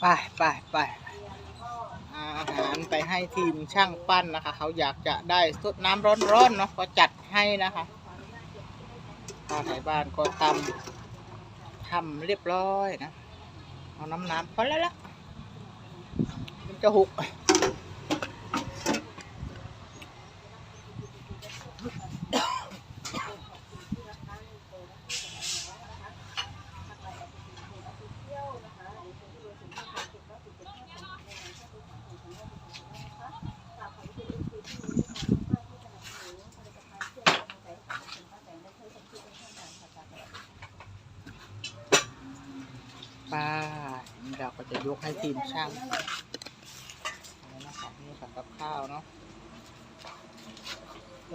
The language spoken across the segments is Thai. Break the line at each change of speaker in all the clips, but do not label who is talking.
ไปไปไปอาอาหารไปให้ทีมช่างปั้นนะคะ เขาอยากจะได้สดน้ำร้อนๆเนาะก็จัดให้นะคะทางไหนบ้านก็ทำทำเรียบร้อยนะ เอาน้ำน้ำพอแล้วละมันจะหุก ป้านี่เราก็จะ ยกให้ทีมช่างนี่นะคะนี่ค่ะกับข้าวเนาะ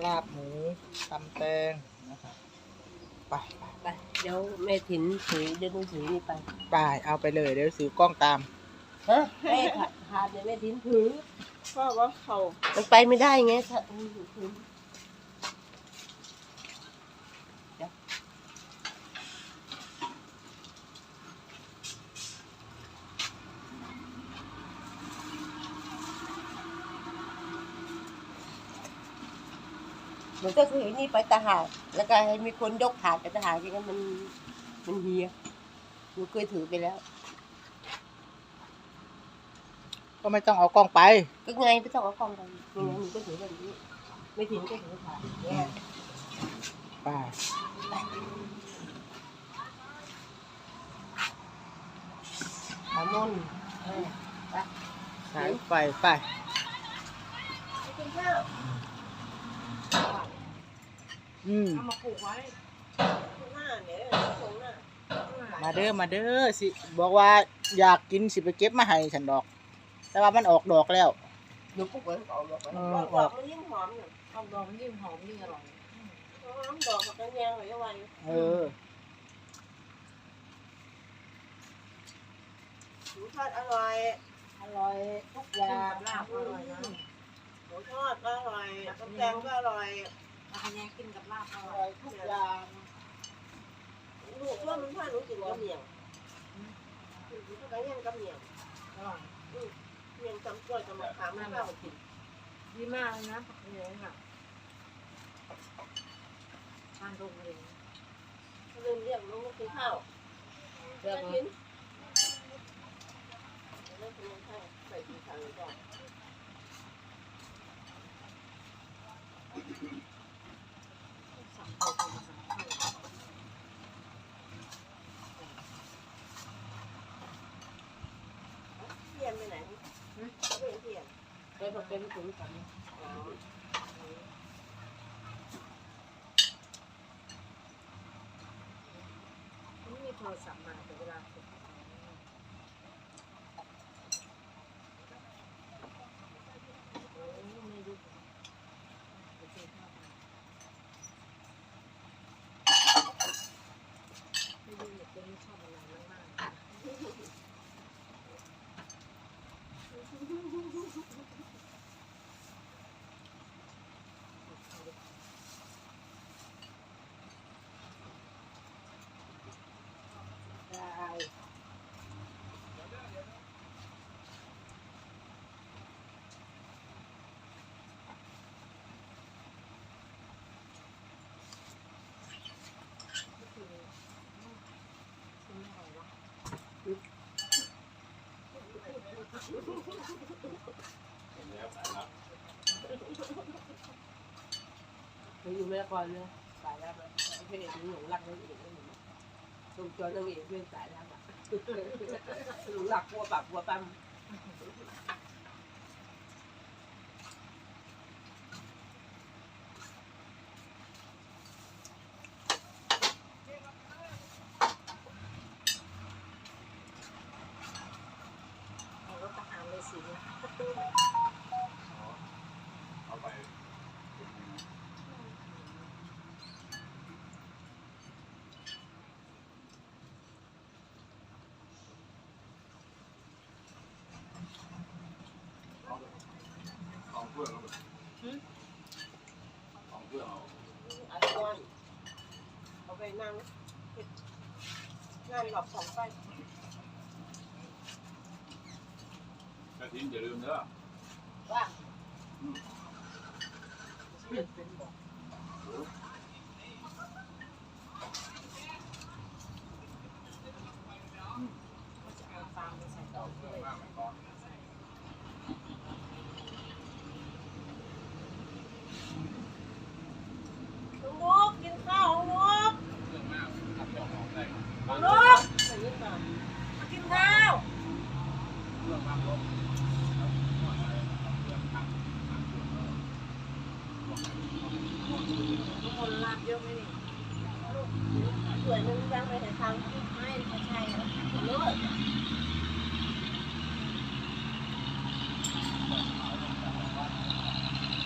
ลาบหมูตำแตงนะคะไปไป
ไปเดี๋ยวแม่ถินถือเดี๋ยวหนูถือนี่ไป
ไปเอาไปเลยเดี๋ยวซื้อกล้องตาม
ฮะแม่ถาถาดเดี๋ยวแม่ถินถือ
เพราะว่าเขา
มันไปไม่ได้ไงถ้าอืมถือ หนูก็ถือนี่ไปตะหากแล้วก็ให้มีคนยกถาดไปตะหากอย่างนั้นมันมันเฮียหนูเคยถือไปแล้ว
ก็ไม่ต้องเอากล้องไป
ก็ไงไม่ต้องเอากล้องไปยังไงหนูก็ถือแบบนี้ ไม่ถึงก็ถือถาดเนี่ย
ไป
หามนเออไป
สายไฟไป
กินข้าว
อืม
เอามาปลูกไว้หน้าเนี่ยตรงหน้า
มาเด้อมาเด้อสิ บอกว่าอยากกินสิไปเก็บมาให้ฉันดอก แต่ว่ามันออกดอกแล้ว
หนูปลุกไว้ก่อนบอกไว้
เอ
ด
อ
อก
ออก
มันยิ่งหอมอยู่
เอาดอกมันยิ่งหอมยิ่งอร่อย
หอมดอกกับกระแยงไว้เอาไว้
เออ
หมูทอดอร่อย
อร่อยทุกอย่า
กับลาบอร่อยนะ
หมูทอดก็อร่อยต้มแกงก็อร่อย
เอาคะแนนกินกับลาบอ
อ
ร่
ร่
อ
อยยทุกอย่าง
ลูกว่ามันถ้าหนูกินกับเมี่ยงหนูก็กระแยงกับเมี่ยง
อร่อย
เมี่ยงจำกล้วยกับมะขามมันก็เอากิน
ดีมากเลยนะผักคะแนนอะทานตรงเลย
ลืมเรียกลูกกินข้าว
เรื่อง
กินเลิกกินข้าวใส่ถุงถังเลยจ้ะเทียนไปไหนไม่เทียน
ไปบอกเป็นถุงกัน
นี่มีโทรศัพท์มาแต่เวลาเก็บโอ้ยไม่รู้ไปซื้อข้าวมาไม่รู้เนี่ยเป็นชอบอะไรมากๆ
ได้ หนูอยู่ ไม่ละครเนาะสายแล้วเพื่อนหนูหลงรักนั่งเอกหนูตรงจอนั่งเอกเพื่อนสายแล้วอะหนูหลักกลัวปากกลัวปั๊ม
ใช่หลับส
องไส้กระถิ่นอ
ย่าลืมเด้อ
ว่า
ง เป็
นบอ
ก
เยอะ
ไหมนี่
สวยนึงยังไปไหนทาง
ไม่ไม่ใช่อะ
เลิศ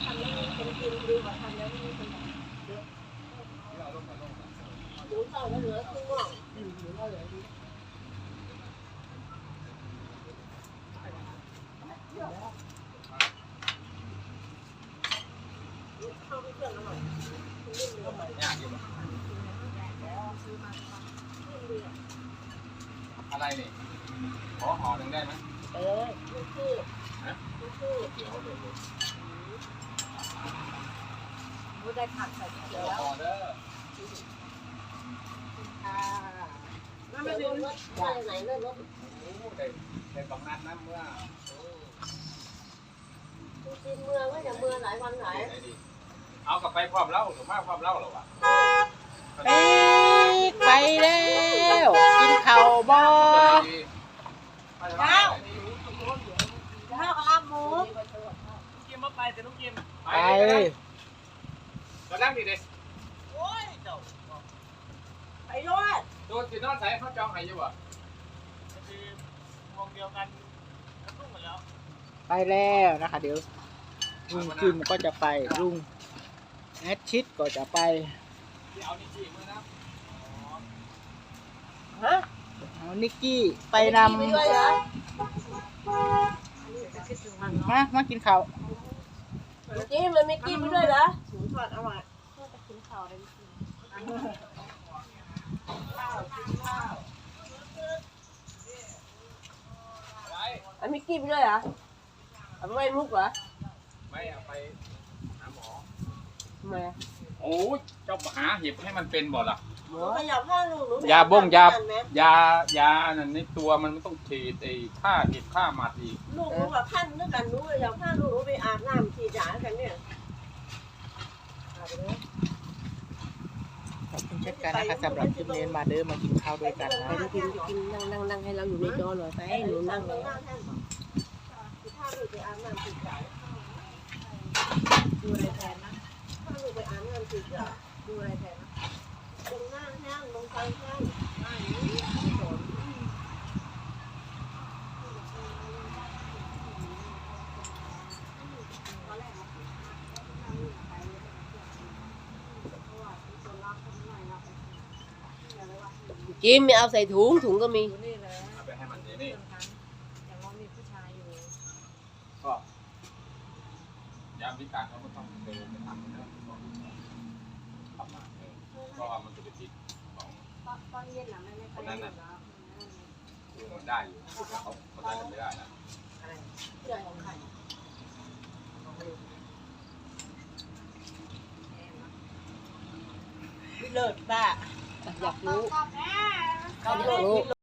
ทำแล้วมีคนกินดีกว่าทำแล้วไม่มีคนกินเยอะหมูเข้าเหลือครึ่งหม้อ
อืมหนูก็เหลือดี
เข้าไปเครื่องอร่อยนิ่มเลยอร่อย
ยากอยู่ อะไรนี่ขอห่อหนึ่งได้ไหม
เออลูกคือลูกคือ
เดี๋ยวเดี๋ยว
พูดได้ผักใส่เขี
เดี๋
ย
ยวว
แล้ว
ห่อเด้อ
ค่ะ
น้ำไม่ดื่มรถได้ไหนเลิศรถ
โอ้ได้ได้บางนัดนะเมื่อ
กินเมืองก็อย่าเมืองหลายวันหลาย
ไหนดีเอากลับไปความเล่าหรือมาความเล่าหรอวะ
ไปไปแล้ว กินข้าวบ่
ข้าวข้าวอาหมู
กินมาไปแต่ลูกกิน
ไป
ไป
ก็นั่งดีเด็
ไปรอด
โดนสินอนใส่เขาจองให้อยู่อะ
คือวงเดียวกันกระตุ้งหมดแล้ว
ไปแล้วนะคะเดี๋ยวลุงจิมก็จะไปลุงแอดชิดก็จะไป
ที่ เอานี่จีมือนะ
ฮะ
เอานิกกี้ไปน
ไปด้วยเหรอำ
มามากินข้าว
กี้มันไม่กี้ไปด้วยเหรอหมูทอดอร่อยจะกินข้าวได้
อะไร
อันมิกกี้ไปด้วยเหรอเอาไปไว้มุกเหรอ
ไม่เอาไปหาหมอ
ทำไม
โอ้ยเจ้าหาเห็บให้มันเป็นบ่ล่ะ
หมูขยับผ้าลูกหนู
ยาบ้งยายายาอันนั้นในตัวมันไม่ต้องฉีดไอ้ฆ่าเห็บฆ่าหมัดอีก
ลูกหนูกับขั้นด้วยกันหนูขยับผ้าลูกหนูไปอาบน้ำฉีดยากันเนี่ยอาบไปเลย
ขอบคุณเช่นกันนะคะสำหรับคลิปนี้มาเด้อมากินข้าวด้วยกันนะ
ไปกินกินนั่งนั่งนั่งให้เราอยู่ในจอหน่อยไปหนูนั่งเลยถ้าลูกไปอาบน้ำฉีดยา
ดูอะไรแทนนะ
ถ้าลูก ไปอาบน้ำฉีดยา
ดูอะไรแทนนะ
ลงหน้าแห้งลงไปแห้ง
กินไม่เอาใส่ถุงถุงก็มี
ดูนี่เลย
เอาไปให้มันนี่
เพื่
นี่
อนทั้งอย่างว่ามีผู้ชายอยู่
ก็ยามพิการเขาก็ต้องเดินไปทำนะทำมาเออ เพราะว่ามันจะไปติดของ
ตอนเย็นน่ะไม่ไม่ค่อยอยู่แล้ว
คือมันได้อยู่แต่เขาคนนั้นไม่ได้นะ
เชื่อของใคร
เลิศป้า
อยากรู้
อยากรู้